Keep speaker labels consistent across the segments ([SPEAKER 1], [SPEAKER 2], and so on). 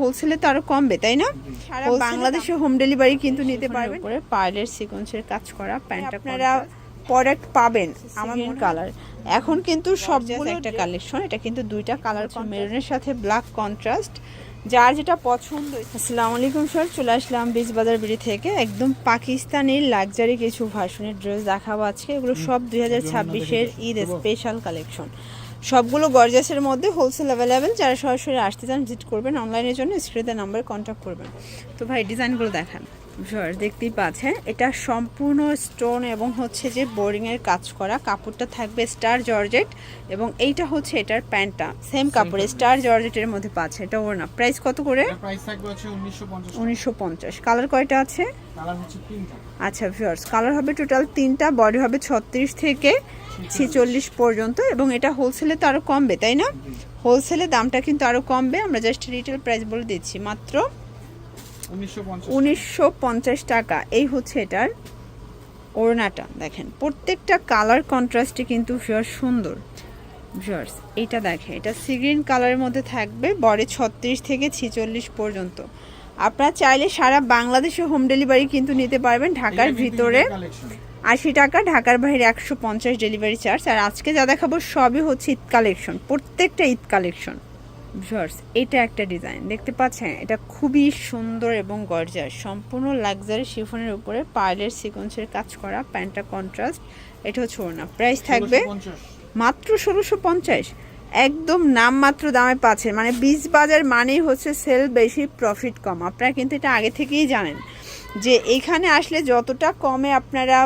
[SPEAKER 1] হোলসেলে তো আরও কমবে তাই না? সারা বাংলাদেশে হোম ডেলিভারি কিন্তু নিতে পারবেন। পরে পার্লের সিকোয়েন্সের কাজ করা প্যান্টটা আপনারা প্রোডাক্ট পাবেন আমার মনে কালার এখন কিন্তু সবগুলো একটা কালেকশন এটা কিন্তু দুইটা কালার মেরুনের সাথে ব্ল্যাক কন্ট্রাস্ট যার যেটা পছন্দ। আসসালামু আলাইকুম স্যার চলে আসলাম বীজ বাজার বিড়ি থেকে। একদম পাকিস্তানের লাক্সারি কিছু ভার্সনের ড্রেস দেখাবো আজকে। এগুলো সব দুই হাজার ছাব্বিশের ঈদ স্পেশাল কালেকশন সবগুলো গর্জাসের মধ্যে হোলসেল অ্যাভেলেবেল যারা সরাসরি আসতে চান ভিজিট করবেন অনলাইনের জন্য স্ক্রিনে নাম্বারে কন্ট্যাক্ট করবেন। তো ভাই ডিজাইনগুলো দেখান। স্যার দেখতেই পাচ্ছেন এটা সম্পূর্ণ স্টোন এবং হচ্ছে যে বোরিংয়ের কাজ করা। কাপড়টা থাকবে স্টার জর্জেট এবং এইটা হচ্ছে এটার প্যান্টটা। সেম কাপড়ে স্টার জর্জেটের মধ্যে পাচ্ছে। এটা ওর না প্রাইস কত করে?
[SPEAKER 2] প্রাইস থাকবে হচ্ছে 1950
[SPEAKER 1] উনিশশো পঞ্চাশ। কালার কয়টা আছে? আচ্ছা ভিউয়ার্স কালার হবে টোটাল তিনটা বডি হবে ছত্রিশ থেকে ছিচল্লিশ পর্যন্ত এবং এটা হোলসেলে তো আরও কমবে তাই না? হোলসেলে দামটা কিন্তু আরও কমবে। আমরা জাস্ট রিটেল প্রাইস বলে দিচ্ছি। মাত্র
[SPEAKER 2] 1950
[SPEAKER 1] উনিশশো পঞ্চাশ টাকা। এই হচ্ছে এটার ওড়নাটা। দেখেন প্রত্যেকটা কালার কন্ট্রাস্টে কিন্তু ভিউয়ার সুন্দর। ভিউয়ার্স এইটা দেখেন এটা সিগ্রিন কালারের মধ্যে থাকবে বডি ছত্রিশ থেকে ছিচল্লিশ পর্যন্ত। আপনারা চাইলে সারা বাংলাদেশে হোম ডেলিভারি কিন্তু নিতে পারবেন ঢাকার ভিতরে। আশি টাকা ঢাকার বাইরে একশো পঞ্চাশ ডেলিভারি চার্জ আর আজকে যা দেখাবো সবই হচ্ছে ঈদ কালেকশন প্রত্যেকটা ঈদ কালেকশন ভিউয়ার্স এটা একটা ডিজাইন। দেখতে পাচ্ছেন এটা খুবই সুন্দর এবং গর্জাস সম্পূর্ণ লাক্সারি শিফনের উপরে পার্লের সিকোয়েন্সের কাজ করা প্যান্টটা কন্ট্রাস্ট এটা হচ্ছে ওড়না প্রাইস থাকবে মাত্র ষোলোশো পঞ্চাশ। একদম নামমাত্র দামে পাচ্ছেন। মানে বীজ বাজার মানেই হচ্ছে সেল বেশি প্রফিট কম। আপনারা কিন্তু এটা আগে থেকেই জানেন যে এইখানে আসলে যতটা কমে আপনারা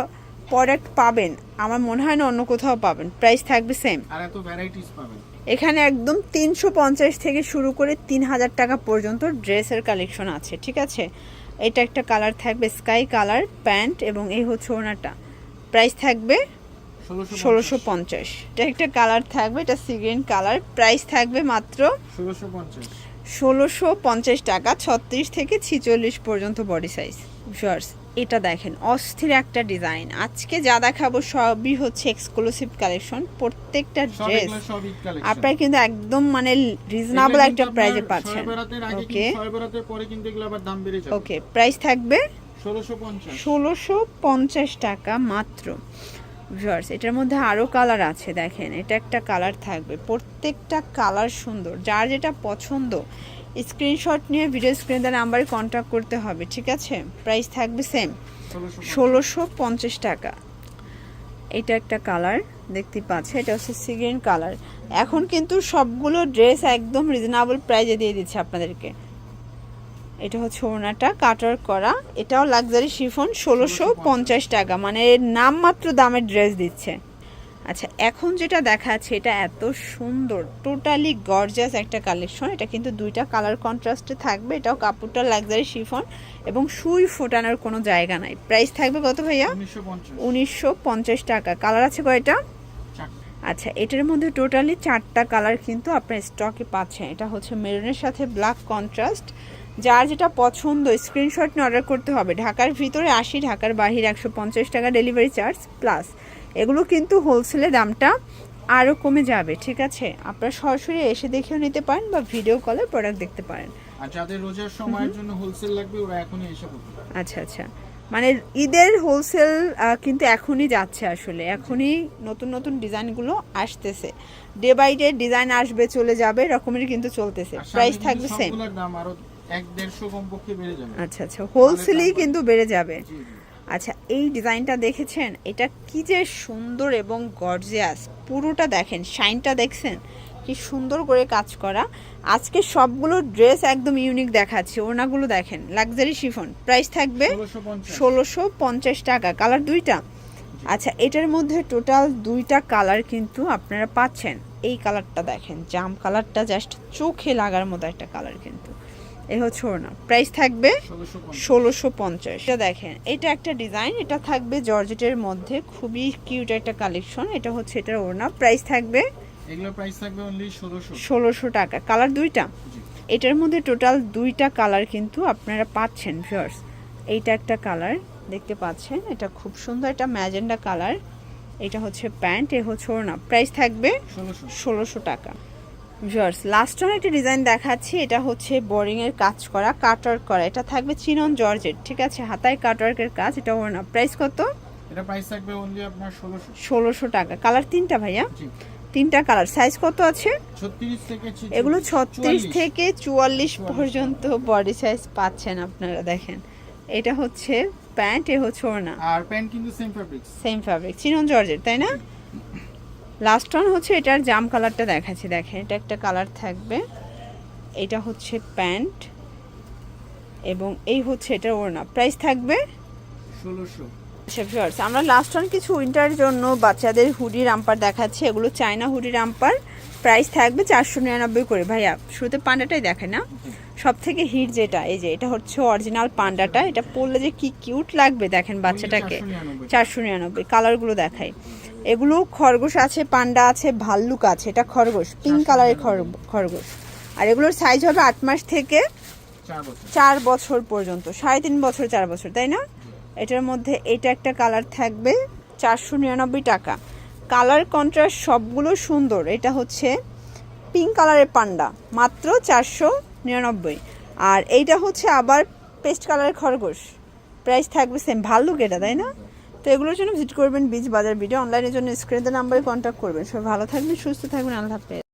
[SPEAKER 1] প্রোডাক্ট পাবেন আমার মনে হয় না অন্য কোথাও পাবেন। প্রাইস থাকবে সেম
[SPEAKER 2] আর এত ভ্যারাইটিস পাবেন।
[SPEAKER 1] এখানে একদম তিনশো পঞ্চাশ থেকে শুরু করে তিন হাজার টাকা পর্যন্ত ড্রেসের কালেকশন আছে ঠিক আছে? এটা একটা কালার থাকবে স্কাই কালার প্যান্ট এবং এই হচ্ছে ওনাটা। প্রাইস থাকবে ষোলোশো পঞ্চাশ। এটা একটা কালার থাকবে এটা সিগ্রিন কালার প্রাইস থাকবে মাত্র
[SPEAKER 2] 1650
[SPEAKER 1] ষোলোশো পঞ্চাশ টাকা ছত্রিশ থেকে ছিচল্লিশ পর্যন্ত বডি সাইজ শর্টস এটা দেখেন অস্থির একটা ডিজাইন। আজকে যা দেখাবো সবই হচ্ছে এক্সক্লুসিভ কালেকশন প্রত্যেকটা ড্রেস আপনারা কিন্তু একদম মানে রিজনেবল একটা প্রাইজে পাচ্ছেন। ওকে ওকে প্রাইস থাকবে ষোলোশো পঞ্চাশ। টাকা মাত্র। ভিউয়ার্স এটার মধ্যে আরও কালার আছে দেখেন এটা একটা কালার থাকবে। প্রত্যেকটা কালার সুন্দর যার যেটা পছন্দ স্ক্রিনশট নিয়ে ভিডিও স্ক্রিনে নাম্বারে কন্ট্যাক্ট করতে হবে, ঠিক আছে? প্রাইস থাকবে সেম
[SPEAKER 2] 1650
[SPEAKER 1] ষোলোশো পঞ্চাশ টাকা। এটা একটা কালার দেখতে পাচ্ছে, এটা হচ্ছে সিগ্রিন কালার এখন কিন্তু সবগুলো ড্রেস একদম রিজনেবল প্রাইজে দিয়ে দিচ্ছে আপনাদেরকে। এটা হচ্ছে ওড়নাটা কাটার করা। এটাও লাক্সারি শিফন ষোলোশো পঞ্চাশ টাকা। মানে নামমাত্র দামের ড্রেস দিচ্ছে। আচ্ছা এখন যেটা দেখা দেখাচ্ছে এটা এত সুন্দর টোটালি গর্জাস একটা কালেকশন এটা কিন্তু দুইটা কালার কন্ট্রাস্টে থাকবে। এটাও কাপড়টা লাক্সারি শিফন এবং সুই ফোটানোর কোনো জায়গা নাই। প্রাইস থাকবে কত ভাইয়া? উনিশশো পঞ্চাশ। টাকা। কালার আছে কয়টা? আচ্ছা এটার মধ্যে টোটালি চারটা কালার কিন্তু আপনার স্টকে পাচ্ছেন। এটা হচ্ছে মেরুনের সাথে ব্ল্যাক কন্ট্রাস্ট যার যেটা পছন্দ স্ক্রিনশট নিয়ে অর্ডার করতে হবে। ঢাকার ভিতরে আশি ঢাকার বাহির একশো পঞ্চাশ টাকা ডেলিভারি চার্জ প্লাস এগুলো কিন্তু হোলসেলে দামটা আরও কমে যাবে ঠিক আছে? আপনারা সরাসরি এসে দেখেও নিতে পারেন বা ভিডিও কলে প্রোডাক্ট দেখতে পারেন।
[SPEAKER 2] আর যাদের রোজার সময়ের জন্য হোলসেল লাগবে ওরা এখনই এসে
[SPEAKER 1] আচ্ছা আচ্ছা। মানে ঈদের হোলসেল কিন্তু এখনই যাচ্ছে আসলে। এখনই নতুন নতুন ডিজাইনগুলো আসতেছে। ডে বাই ডে ডিজাইন আসবে চলে যাবে এরকমের কিন্তু চলতেছে। প্রাইস থাকবে সেম আচ্ছা আচ্ছা। হোলসেলেই কিন্তু বেড়ে যাবে। আচ্ছা এই ডিজাইনটা দেখেছেন? এটা কি যে সুন্দর এবং গর্জিয়াস। পুরোটা দেখেন শাইনটা দেখছেন? কি সুন্দর করে কাজ করা। আজকে সবগুলো ড্রেস একদম ইউনিক দেখাচ্ছে ওনাগুলো দেখেন লাক্সারি শিফন। প্রাইস থাকবে ষোলোশো পঞ্চাশ। টাকা কালার দুইটা। আচ্ছা এটার মধ্যে টোটাল দুইটা কালার কিন্তু আপনারা পাচ্ছেন। এই কালারটা দেখেন জাম কালারটা জাস্ট চোখে লাগার মতো একটা কালার কিন্তু। এই হচ্ছে ওড়না। প্রাইস থাকবে ষোলোশো পঞ্চাশ। এটা দেখেন এটা একটা ডিজাইন এটা থাকবে জর্জেটের মধ্যে খুবই কিউট একটা কালেকশন এটা হচ্ছে এটার ওড়না। প্রাইস থাকবে
[SPEAKER 2] এগুলো প্রাইস থাকবে অনলি
[SPEAKER 1] ষোলোশো। টাকা। কালার দুইটা? এটার মধ্যে টোটাল দুইটা কালার কিন্তু আপনারা পাচ্ছেন ভিউয়ার্স এইটা একটা কালার দেখতে পাচ্ছেন এটা খুব সুন্দর একটা ম্যাজেন্ডা কালার এটা হচ্ছে প্যান্ট এ হচ্ছে ওড়না। প্রাইস থাকবে ষোলোশো টাকা। জর্জ লাস্ট টাইম একটা ডিজাইন দেখাচ্ছি এটা হচ্ছে বোরিং এর কাজ করা কাটওয়ার্ক করা। এটা থাকবে চিনন জর্জেট ঠিক আছে? হাতায় কাটওয়ার্কের কাজ এটা ওর না প্রাইস কত?
[SPEAKER 2] এটা প্রাইস থাকবে অনলি আপনার ষোলোশো।
[SPEAKER 1] ষোলোশো টাকা। কালার তিনটা ভাইয়া? তিনটা কালার সাইজ কত আছে?
[SPEAKER 2] ছত্রিশ থেকে ছি-
[SPEAKER 1] এগুলো ছত্রিশ থেকে চুয়াল্লিশ
[SPEAKER 2] 44
[SPEAKER 1] পর্যন্ত বডি সাইজ পাচ্ছেন আপনারা দেখেন। এটা হচ্ছে প্যান্ট এ হচ্ছে ওড়না।
[SPEAKER 2] আর প্যান্ট কিন্তু same fabrics
[SPEAKER 1] same fabric chinon জর্জের তাই না? লাস্ট ওয়ান হচ্ছে এটার জাম কালারটা দেখাচ্ছি। দেখেন এটা একটা কালার থাকবে। এটা হচ্ছে প্যান্ট এবং এই হচ্ছে এটার ওড়না। প্রাইস থাকবে?
[SPEAKER 2] ষোলোশো।
[SPEAKER 1] আচ্ছা ভিউয়ার্স আমরা লাস্ট ওয়ান কিছু উইন্টারের জন্য বাচ্চাদের হুডি রাম্পার দেখাচ্ছি। এগুলো চায়না হুডি রাম্পার প্রাইস থাকবে চারশো নিরানব্বই করে। ভাইয়া শুরুতে পান্ডাটাই দেখে না? সব থেকে হিট যেটা এই যে এটা হচ্ছে অরিজিনাল পান্ডাটা। এটা পরলে যে কি কিউট লাগবে দেখেন বাচ্চাটাকে। চারশো নিরানব্বই। কালারগুলো দেখাই। এগুলো খরগোশ আছে পান্ডা আছে ভাল্লুক আছে। এটা খরগোশ পিঙ্ক কালারের খর- খরগোশ। আর এগুলোর সাইজ হবে আট মাস থেকে
[SPEAKER 2] চার বছর।
[SPEAKER 1] চার বছর পর্যন্ত সাড়ে তিন বছর চার বছর তাই না? এটার মধ্যে এটা একটা কালার থাকবে চারশো নিরানব্বই টাকা। কালার কন্ট্রাস্ট সবগুলো সুন্দর এটা হচ্ছে পিঙ্ক কালারের পান্ডা মাত্র চারশো নিরানব্বই। আর এইটা হচ্ছে আবার পেস্ট কালারের খরগোশ প্রাইস থাকবে সেম ভাল্লুক এটা তাই না? তো এগুলোর জন্য ভিজিট করবেন বীজ বাজার ভিডিও অনলাইনের জন্য স্ক্রিনের নাম্বারে কন্ট্যাক্ট করবেন। সবাই ভালো থাকবেন, সুস্থ থাকবেন, আল্লাহ হাফেজ।